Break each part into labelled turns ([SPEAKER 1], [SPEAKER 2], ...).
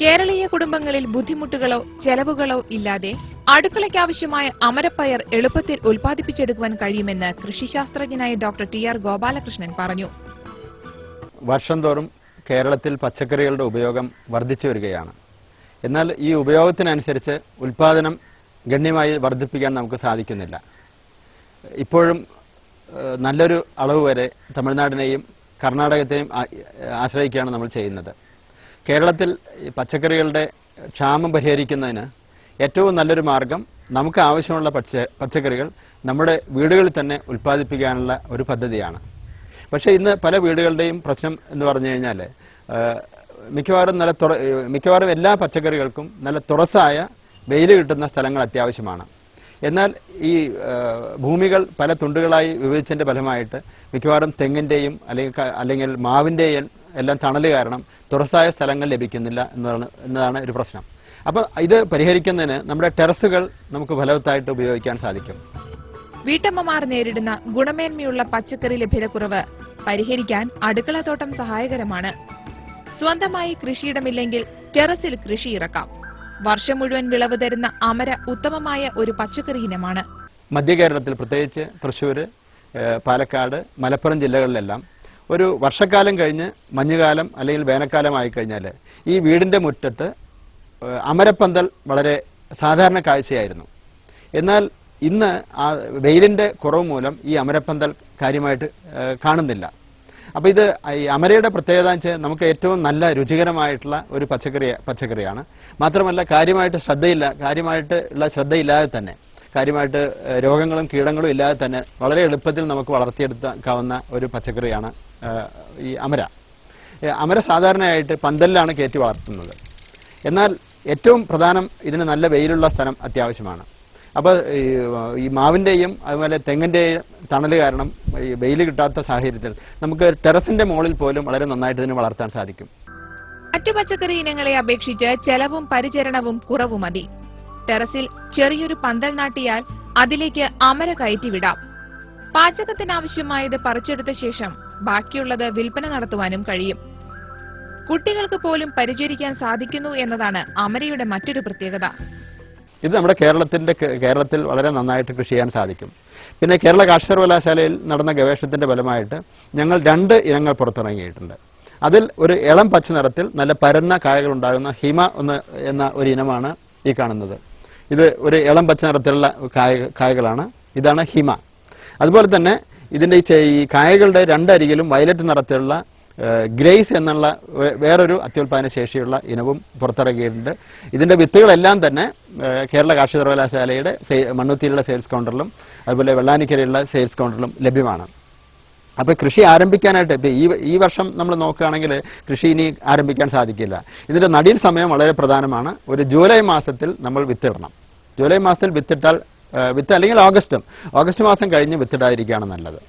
[SPEAKER 1] കേരളീയ കുടുംബങ്ങളിൽ ബുദ്ധിമുട്ടുകളോ ചെലവുകളോ ഇല്ലാതെ അടുക്കളയ്ക്കാവശ്യമായ അമരപ്പയർ എളുപ്പത്തിൽ ഉൽപ്പാദിപ്പിച്ചെടുക്കുവാൻ കഴിയുമെന്ന് കൃഷിശാസ്ത്രജ്ഞനായ ഡോക്ടർ ടി ആർ ഗോപാലകൃഷ്ണൻ പറഞ്ഞു.
[SPEAKER 2] വർഷം തോറും കേരളത്തിൽ പച്ചക്കറികളുടെ ഉപയോഗം വർദ്ധിച്ചു വരികയാണ്. എന്നാൽ ഈ ഉപയോഗത്തിനനുസരിച്ച് ഉൽപാദനം ഗണ്യമായി വർദ്ധിപ്പിക്കാൻ നമുക്ക് സാധിക്കുന്നില്ല. ഇപ്പോഴും നല്ലൊരു അളവ് വരെ തമിഴ്നാടിനെയും കർണാടകത്തെയും ആശ്രയിക്കുകയാണ് നമ്മൾ ചെയ്യുന്നത്. കേരളത്തിൽ പച്ചക്കറികളുടെ ക്ഷാമം പരിഹരിക്കുന്നതിന് ഏറ്റവും നല്ലൊരു മാർഗം നമുക്ക് ആവശ്യമുള്ള പച്ച പച്ചക്കറികൾ നമ്മുടെ വീടുകളിൽ തന്നെ ഉൽപ്പാദിപ്പിക്കാനുള്ള ഒരു പദ്ധതിയാണ്. പക്ഷേ ഇന്ന് പല വീടുകളുടെയും പ്രശ്നം എന്ന് പറഞ്ഞു കഴിഞ്ഞാൽ മിക്കവാറും നല്ല മിക്കവാറും എല്ലാ പച്ചക്കറികൾക്കും നല്ല തുറസായ വെയിൽ കിട്ടുന്ന സ്ഥലങ്ങൾ അത്യാവശ്യമാണ്. എന്നാൽ ഈ ഭൂമികൾ പല തുണ്ടുകളായി വിഭജിച്ചതിന്റെ ഫലമായിട്ട് മിക്കവാറും തെങ്ങിന്റെയും അല്ലെങ്കിൽ അല്ലെങ്കിൽ മാവിന്റെയും എല്ലാം തണൽ കാരണം തുറസായ സ്ഥലങ്ങൾ ലഭിക്കുന്നില്ല എന്നതാണ് എന്നതാണ് ഒരു പ്രശ്നം. അപ്പോൾ ഇത് പരിഹരിക്കുന്നതിന് നമ്മുടെ ടെറസുകൾ നമുക്ക് ഫലവത്തായിട്ട് ഉപയോഗിക്കാൻ സാധിക്കും.
[SPEAKER 1] വീട്ടമ്മമാർ നേരിടുന്ന ഗുണമേന്മയുള്ള പച്ചക്കറി ലഭ്യതക്കുറവ് പരിഹരിക്കാൻ അടുക്കളത്തോട്ടം സഹായകരമാണ്. സ്വന്തമായി കൃഷിയിടമില്ലെങ്കിൽ ടെറസിൽ കൃഷി ഇറക്കാം. വർഷം മുഴുവൻ വിളവ് തരുന്ന അമര ഉത്തമമായ ഒരു പച്ചക്കറി ഇനമാണ്.
[SPEAKER 2] മധ്യ കേരളത്തിൽ പ്രത്യേകിച്ച് തൃശ്ശൂർ പാലക്കാട് മലപ്പുറം ജില്ലകളിലെല്ലാം ഒരു വർഷക്കാലം കഴിഞ്ഞ് മഞ്ഞുകാലം അല്ലെങ്കിൽ വേനൽക്കാലം ആയിക്കഴിഞ്ഞാൽ ഈ വീടിന്റെ മുറ്റത്ത് അമരപ്പന്തൽ വളരെ സാധാരണ കാഴ്ചയായിരുന്നു. എന്നാൽ ഇന്ന് ആ വെയിലിന്റെ കുറവ് മൂലം ഈ അമരപ്പന്തൽ കാര്യമായിട്ട് കാണുന്നില്ല. അപ്പൊ ഇത് ഈ അമരയുടെ പ്രത്യേകത വെച്ചാൽ നമുക്ക് ഏറ്റവും നല്ല രുചികരമായിട്ടുള്ള ഒരു പച്ചക്കറി പച്ചക്കറിയാണ്. മാത്രമല്ല കാര്യമായിട്ട് ശ്രദ്ധയില്ല കാര്യമായിട്ട് ഉള്ള ശ്രദ്ധയില്ലാതെ തന്നെ കാര്യമായിട്ട് രോഗങ്ങളും കീടങ്ങളും ഇല്ലാതെ തന്നെ വളരെ എളുപ്പത്തിൽ നമുക്ക് വളർത്തിയെടുക്കാവുന്ന ഒരു പച്ചക്കറിയാണ് ഈ അമര. അമര സാധാരണയായിട്ട് പന്തലിലാണ് കയറ്റി വളർത്തുന്നത്. എന്നാൽ ഏറ്റവും പ്രധാനം ഇതിന് നല്ല വെയിലുള്ള സ്ഥലം അത്യാവശ്യമാണ്. അപ്പോൾ ഈ മാവിന്റെയും അതുപോലെ തെങ്ങിന്റെയും തണൽ കാരണം ഈ വെയിൽ കിട്ടാത്ത സാഹചര്യത്തിൽ നമുക്ക് ടെറസിന്റെ മുകളിൽ പോലും വളരെ നന്നായിട്ട് ഇതിനെ വളർത്താൻ സാധിക്കും.
[SPEAKER 1] മറ്റു പച്ചക്കറി ഇനങ്ങളെ അപേക്ഷിച്ച് ചെലവും പരിചരണവും കുറവു മതി. ടെറസിൽ ചെറിയൊരു പന്തൽ നാട്ടിയാൽ അതിലേക്ക് അമര കയറ്റി കയറ്റിവിടാം പാചകത്തിനാവശ്യമായത് പറിച്ചെടുത്ത ശേഷം ബാക്കിയുള്ളത് വിൽപ്പന നടത്തുവാനും കഴിയും. കുട്ടികൾക്ക് പോലും പരിചരിക്കാൻ സാധിക്കുന്നു എന്നതാണ് അമരയുടെ മറ്റൊരു പ്രത്യേകത.
[SPEAKER 2] ഇത് നമ്മുടെ കേരളത്തിന്റെ കേരളത്തിൽ വളരെ നന്നായിട്ട് കൃഷി ചെയ്യാൻ സാധിക്കും. പിന്നെ കേരള കാർഷിക സർവകലാശാലയിൽ നടന്ന ഗവേഷണത്തിന്റെ ഫലമായിട്ട് ഞങ്ങൾ രണ്ട് ഇനങ്ങൾ പുറത്തിറങ്ങിയിട്ടുണ്ട്. അതിൽ ഒരു ഇളം പച്ച നിറത്തിൽ നല്ല പരന്ന കായകൾ ഉണ്ടാകുന്ന ഹിമ ഒന്ന് എന്ന ഒരു ഇനമാണ് ഈ കാണുന്നത്. ഇത് ഒരു ഇളം പച്ച നിറത്തിലുള്ള കായ കായകളാണ്. ഇതാണ് ഹിമ. അതുപോലെ തന്നെ ഇതിന്റെ ഈ കായകളുടെ രണ്ടരികിലും വയലറ്റ് നിറത്തിലുള്ള ഗ്രേസ് എന്നുള്ള വേറൊരു അത്യുൽപാദന ശേഷിയുള്ള ഇനവും പുറത്തിറക്കിയിട്ടുണ്ട് ഇതിന്റെ വിത്തുകളെല്ലാം തന്നെ കേരള കാർഷിക സർവകലാശാലയുടെ മണ്ണുത്തിയിലുള്ള സെയിൽസ് കൗണ്ടറിലും അതുപോലെ വെള്ളാനിക്കരയിലുള്ള സെയിൽസ് കൗണ്ടറിലും ലഭ്യമാണ്. അപ്പോൾ കൃഷി ആരംഭിക്കാനായിട്ട് ഇപ്പൊ ഈ ഈ വർഷം നമ്മൾ നോക്കുകയാണെങ്കിൽ കൃഷി ഇനി ആരംഭിക്കാൻ സാധിക്കില്ല. ഇതിന്റെ നടീൽ സമയം വളരെ പ്രധാനമാണ്. ഒരു ജൂലൈ മാസത്തിൽ നമ്മൾ വിത്തിടണം. ജൂലൈ മാസത്തിൽ വിത്തിട്ടാൽ വിത്ത് അല്ലെങ്കിൽ ഓഗസ്റ്റും. ഓഗസ്റ്റ് മാസം കഴിഞ്ഞ് വിത്തിടാതിരിക്കുകയാണ് നല്ലത്.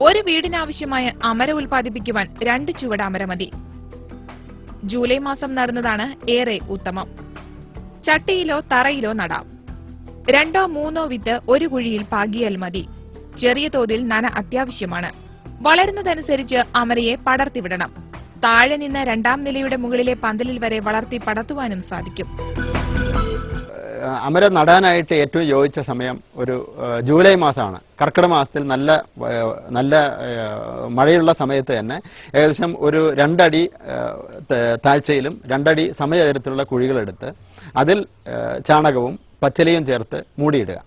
[SPEAKER 1] ഒരു വീടിനാവശ്യമായ അമര ഉൽപ്പാദിപ്പിക്കുവാൻ രണ്ട് ചുവട് അമര മതി. ജൂലൈ മാസം നടുന്നതാണ് ഏറെ ഉത്തമം. ചട്ടിയിലോ തറയിലോ നടാം. രണ്ടോ മൂന്നോ വിത്ത് ഒരു കുഴിയിൽ പാകിയാൽ മതി. ചെറിയ തോതിൽ നന അത്യാവശ്യമാണ്. വളരുന്നതനുസരിച്ച് അമരയെ പടർത്തിവിടണം. താഴെ നിന്ന് രണ്ടാം നിലയുടെ മുകളിലെ പന്തലിൽ വരെ വളർത്തി പടർത്തുവാനും സാധിക്കും.
[SPEAKER 2] അമര നടാനായിട്ട് ഏറ്റവും യോജിച്ച സമയം ഒരു ജൂലൈ മാസമാണ്. കർക്കിടക മാസത്തിൽ നല്ല നല്ല മഴയുള്ള സമയത്ത് തന്നെ ഏകദേശം ഒരു രണ്ടടി താഴ്ചയിലും രണ്ടടി സമചതുരത്തിലുള്ള കുഴികളെടുത്ത് അതിൽ ചാണകവും പച്ചലിയും ചേർത്ത് മൂടിയിടുക.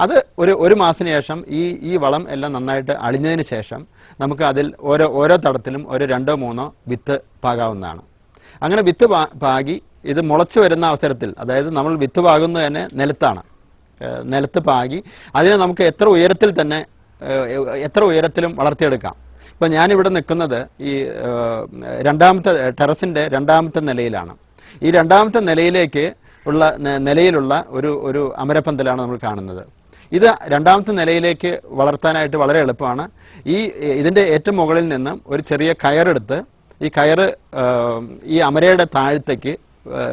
[SPEAKER 2] അത് ഒരു ഒരു മാസത്തിന് ശേഷം ഈ ഈ വളം എല്ലാം നന്നായിട്ട് അളിഞ്ഞതിന് ശേഷം നമുക്ക് അതിൽ ഓരോ ഓരോ തടത്തിലും ഒരു രണ്ടോ മൂന്നോ വിത്ത് പാകാവുന്നതാണ്. അങ്ങനെ വിത്ത് പാകി ഇത് മുളച്ചു വരുന്ന അവസരത്തിൽ അതായത് നമ്മൾ വിത്ത് പാകുന്നത് തന്നെ നിലത്താണ്. നിലത്ത് പാകി. അതിനെ നമുക്ക് എത്ര ഉയരത്തിൽ തന്നെ എത്ര ഉയരത്തിലും വളർത്തിയെടുക്കാം. ഇപ്പൊ ഞാനിവിടെ നിൽക്കുന്നത് ഈ രണ്ടാമത്തെ ടെറസിന്റെ രണ്ടാമത്തെ നിലയിലാണ്. ഈ രണ്ടാമത്തെ നിലയിലേക്ക് ഉള്ള നിലയിലുള്ള ഒരു ഒരു അമരപ്പന്തലാണ് നമ്മൾ കാണുന്നത്. ഇത് രണ്ടാമത്തെ നിലയിലേക്ക് വളർത്താനായിട്ട് വളരെ എളുപ്പമാണ്. ഈ ഇതിന്റെ ഏറ്റവും മുകളിൽ നിന്നും ഒരു ചെറിയ കയറെടുത്ത് ഈ കയറ് ഈ അമരയുടെ താഴത്തേക്ക്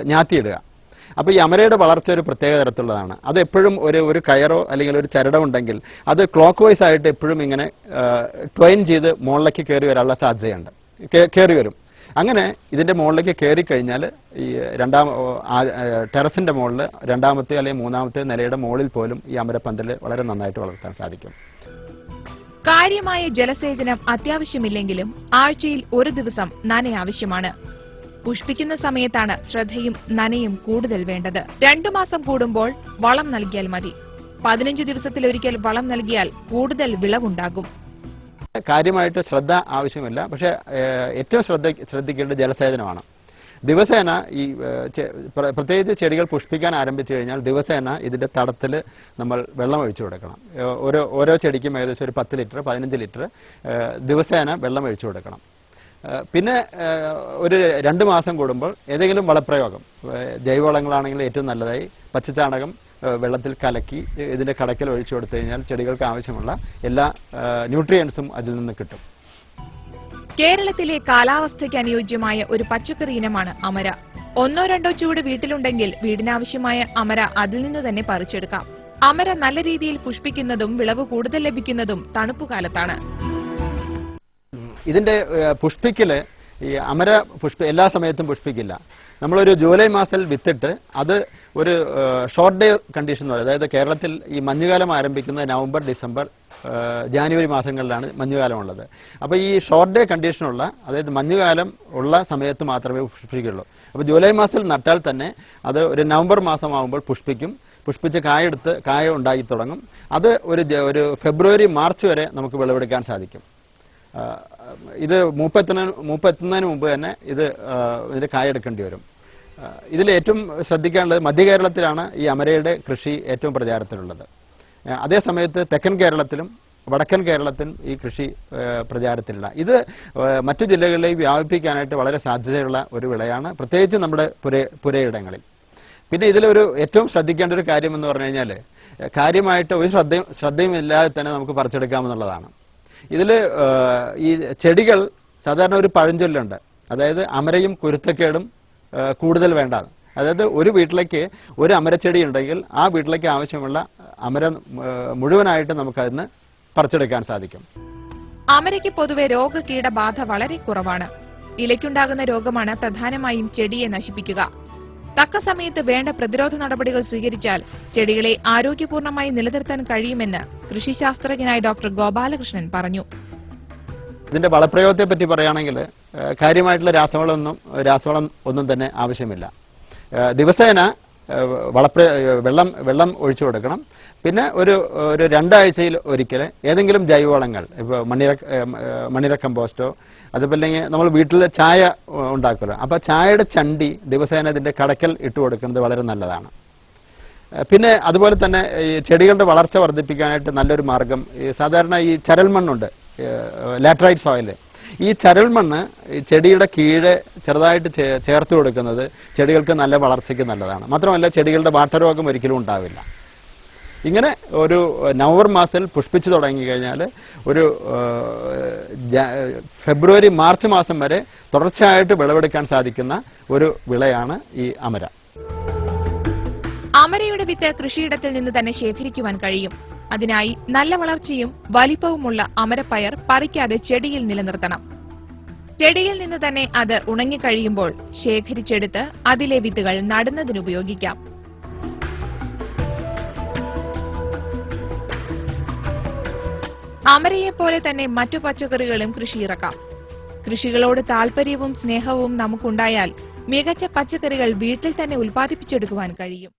[SPEAKER 2] ഞാത്തിയിടുക. അപ്പോൾ ഈ അമരയുടെ വളർച്ച ഒരു പ്രത്യേക തരത്തിലുള്ളതാണ്. അത് എപ്പോഴും ഒരു ഒരു കയറോ അല്ലെങ്കിൽ ഒരു ചരടോ ഉണ്ടെങ്കിൽ അത് ക്ലോക്ക് വൈസ് ആയിട്ട് എപ്പോഴും ഇങ്ങനെ ട്വൈൻ ചെയ്ത് മുകളിലേക്ക് കയറി വരാനുള്ള സാധ്യതയുണ്ട്. കയറി വരും. അങ്ങനെ ഇതിന്റെ മുകളിലേക്ക് കയറി കഴിഞ്ഞാൽ ഈ രണ്ടാം ടെറസിന്റെ മുകളിൽ രണ്ടാമത്തെ അല്ലെങ്കിൽ മൂന്നാമത്തെ നിലയുടെ മുകളിൽ പോലും ഈ അമരപ്പന്തൽ വളരെ നന്നായിട്ട് വളർത്താൻ സാധിക്കും.
[SPEAKER 1] കാര്യമായ ജലസേചനം അത്യാവശ്യമില്ലെങ്കിലും ആഴ്ചയിൽ ഒരു ദിവസം നന ആവശ്യമാണ് പുഷ്പിക്കുന്ന സമയത്താണ് ശ്രദ്ധയും നനയും കൂടുതൽ വേണ്ടത്. രണ്ടു മാസം കൂടുമ്പോൾ വളം നൽകിയാൽ മതി. പതിനഞ്ച് ദിവസത്തിലൊരിക്കൽ വളം നൽകിയാൽ കൂടുതൽ വിളവുണ്ടാകും.
[SPEAKER 2] കാര്യമായിട്ട് ശ്രദ്ധ ആവശ്യമില്ല. പക്ഷേ ഏറ്റവും ശ്രദ്ധ ശ്രദ്ധിക്കേണ്ടത് ജലസേചനമാണ്. ദിവസേന ഈ പ്രത്യേകിച്ച് ചെടികൾ പുഷ്പിക്കാൻ ആരംഭിച്ചു കഴിഞ്ഞാൽ ദിവസേന ഇതിന്റെ തടത്തിൽ നമ്മൾ വെള്ളം ഒഴിച്ചു കൊടുക്കണം. ഓരോ ഓരോ ചെടിക്കും ഏകദേശം ഒരു പത്ത് ലിറ്റർ പതിനഞ്ച് ലിറ്റർ ദിവസേന വെള്ളം ഒഴിച്ചു കൊടുക്കണം. പിന്നെ ഒരു രണ്ട് മാസം കൂടുമ്പോൾ ഏതെങ്കിലും വളപ്രയോഗം ജൈവവളങ്ങളാണെങ്കിൽ ഏറ്റവും നല്ലതായി പച്ചച്ചാണകം വെള്ളത്തിൽ കലക്കി ഇതിന്റെ കടക്കൽ ഒഴിച്ചു കൊടുത്തു കഴിഞ്ഞാൽ ചെടികൾക്ക് ആവശ്യമുള്ള എല്ലാ ന്യൂട്രിയൻസും അതിൽ നിന്ന് കിട്ടും.
[SPEAKER 1] കേരളത്തിലെ കാലാവസ്ഥയ്ക്ക് അനുയോജ്യമായ ഒരു പച്ചക്കറി ഇനമാണ് അമര. ഒന്നോ രണ്ടോ ചൂട് വീട്ടിലുണ്ടെങ്കിൽ വീടിനാവശ്യമായ അമര അതിൽ നിന്ന് തന്നെ പറിച്ചെടുക്കാം. അമര നല്ല രീതിയിൽ പുഷ്പിക്കുന്നതും വിളവ് കൂടുതൽ ലഭിക്കുന്നതും തണുപ്പുകാലത്താണ്
[SPEAKER 2] ഇതിന്റെ പുഷ്പിക്കൽ ഈ അമര പുഷ്പ എല്ലാ സമയത്തും പുഷ്പിക്കില്ല. നമ്മളൊരു ജൂലൈ മാസത്തിൽ വിത്തിട്ട് അത് ഒരു ഷോർട്ട് ഡേ കണ്ടീഷൻ എന്ന് പറയുന്നത് അതായത് കേരളത്തിൽ ഈ മഞ്ഞുകാലം ആരംഭിക്കുന്നത് നവംബർ ഡിസംബർ ജാനുവരി മാസങ്ങളിലാണ് മഞ്ഞുകാലം ഉള്ളത്. അപ്പോൾ ഈ ഷോർട്ട് ഡേ കണ്ടീഷനുള്ള അതായത് മഞ്ഞുകാലം ഉള്ള സമയത്ത് മാത്രമേ പുഷ്പിക്കുള്ളൂ. അപ്പോൾ ജൂലൈ മാസത്തിൽ നട്ടാൽ തന്നെ അത് ഒരു നവംബർ മാസമാകുമ്പോൾ പുഷ്പിക്കും. പുഷ്പിച്ച് കായെടുത്ത് കായ ഉണ്ടായി തുടങ്ങും. അത് ഒരു ഒരു ഫെബ്രുവരി മാർച്ച് വരെ നമുക്ക് വിളവെടുക്കാൻ സാധിക്കും. ഇത് മൂപ്പെത്തുന്ന മൂപ്പെത്തുന്നതിന് മുമ്പ് തന്നെ ഇത് ഇതിന്റെ കായെടുക്കേണ്ടി വരും. ഇതിൽ ഏറ്റവും ശ്രദ്ധിക്കാനുള്ളത് മധ്യ കേരളത്തിലാണ് ഈ അമരയുടെ കൃഷി ഏറ്റവും പ്രചാരത്തിലുള്ളത്. അതേസമയത്ത് അതേ സമയത്ത് തെക്കൻ കേരളത്തിലും വടക്കൻ കേരളത്തിലും ഈ കൃഷി പ്രചാരത്തിലില്ല. ഇത് മറ്റു ജില്ലകളിലേക്ക് വ്യാപിപ്പിക്കാനായിട്ട് വളരെ സാധ്യതയുള്ള ഒരു വിളയാണ് പ്രത്യേകിച്ച് നമ്മുടെ പുര പുരയിടങ്ങളിൽ. പിന്നെ ഇതിലൊരു ഏറ്റവും ശ്രദ്ധിക്കേണ്ട ഒരു കാര്യം എന്ന് പറഞ്ഞു കഴിഞ്ഞാൽ കാര്യമായിട്ട് ഒരു ശ്രദ്ധയും ശ്രദ്ധയും ഇല്ലാതെ തന്നെ നമുക്ക് പറിച്ചെടുക്കാമെന്നുള്ളതാണ്. ഇതിൽ ഈ ചെടികൾ സാധാരണ ഒരു പഴഞ്ചൊല്ലുണ്ട്. അതായത് അമരയും കുരുത്തക്കേടും കൂടുതൽ വേണ്ടാന്ന്. അതായത് ഒരു വീട്ടിലേക്ക് ഒരു അമരച്ചെടി ഉണ്ടെങ്കിൽ ആ വീട്ടിലേക്ക് ആവശ്യമുള്ള അമര മുഴുവനായിട്ട് നമുക്കതിന് പറിച്ചെടുക്കാൻ സാധിക്കും.
[SPEAKER 1] അമരയ്ക്ക് പൊതുവെ രോഗകീടബാധ വളരെ കുറവാണ്. ഇലയ്ക്കുണ്ടാകുന്ന രോഗമാണ് പ്രധാനമായും ചെടിയെ നശിപ്പിക്കുക. തക്ക സമയത്ത് വേണ്ട പ്രതിരോധ നടപടികൾ സ്വീകരിച്ചാൽ ചെടികളെ ആരോഗ്യപൂർണമായി നിലനിർത്താൻ കഴിയുമെന്ന് കൃഷിശാസ്ത്രജ്ഞനായ ഡോക്ടർ ഗോപാലകൃഷ്ണൻ പറഞ്ഞു.
[SPEAKER 2] ഇതിന്റെ വളപ്രയോഗത്തെ പറ്റി പറയുകയാണെങ്കിൽ കാര്യമായിട്ടുള്ള രാസവളമൊന്നും രാസവളം ഒന്നും തന്നെ ആവശ്യമില്ല. ദിവസേന വളപ്ര വെള്ളം വെള്ളം ഒഴിച്ചു കൊടുക്കണം. പിന്നെ ഒരു ഒരു രണ്ടാഴ്ചയിൽ ഒരിക്കൽ ഏതെങ്കിലും ജൈവവളങ്ങൾ ഇപ്പോൾ മണ്ണിര മണ്ണിര കമ്പോസ്റ്റോ അതുപോലെ നമ്മൾ വീട്ടിൽ ചായ ഉണ്ടാക്കുമല്ലോ. അപ്പോൾ ചായയുടെ ചണ്ടി ദിവസേന അതിന്റെ കടക്കൽ ഇട്ട് കൊടുക്കുന്നത് വളരെ നല്ലതാണ്. പിന്നെ അതുപോലെ തന്നെ ഈ ചെടികളുടെ വളർച്ച വർദ്ധിപ്പിക്കാനായിട്ട് നല്ലൊരു മാർഗം ഈ സാധാരണ ഈ ചരൽ മണ്ണുണ്ട് ലാറ്ററൈറ്റ് സോയിൽ ഈ ചരൽ മണ്ണ് ഈ ചെടിയുടെ കീഴെ ചെറുതായിട്ട് ചേർത്ത് കൊടുക്കുന്നത് ചെടികൾക്ക് നല്ല വളർച്ചയ്ക്ക് നല്ലതാണ്. മാത്രമല്ല ചെടികളുടെ വാട്ടരോഗം ഒരിക്കലും ഉണ്ടാവില്ല. ഇങ്ങനെ ഒരു നവംബർ മാസത്തിൽ പുഷ്പിച്ചു തുടങ്ങി കഴിഞ്ഞാൽ ഒരു ഫെബ്രുവരി മാർച്ച് മാസം വരെ തുടർച്ചയായിട്ട് വിളവെടുക്കാൻ സാധിക്കുന്ന ഒരു വിളയാണ് ഈ അമര.
[SPEAKER 1] അമരയുടെ വിത്ത് കൃഷിയിടത്തിൽ നിന്ന് തന്നെ ശേഖരിക്കുവാൻ കഴിയും. അതിനായി നല്ല വളർച്ചയും വലിപ്പവുമുള്ള അമരപ്പയർ പറിക്കാതെ ചെടിയിൽ നിലനിർത്തണം. ചെടിയിൽ നിന്ന് തന്നെ അത് ഉണങ്ങിക്കഴിയുമ്പോൾ ശേഖരിച്ചെടുത്ത് അതിലെ വിത്തുകൾ നടുന്നതിനുപയോഗിക്കാം. അമരയെപ്പോലെ തന്നെ മറ്റു പച്ചക്കറികളും കൃഷിയിറക്കാം. കൃഷികളോട് താല്പര്യവും സ്നേഹവും നമുക്കുണ്ടായാൽ മികച്ച പച്ചക്കറികൾ വീട്ടിൽ തന്നെ ഉൽപ്പാദിപ്പിച്ചെടുക്കുവാൻ കഴിയും.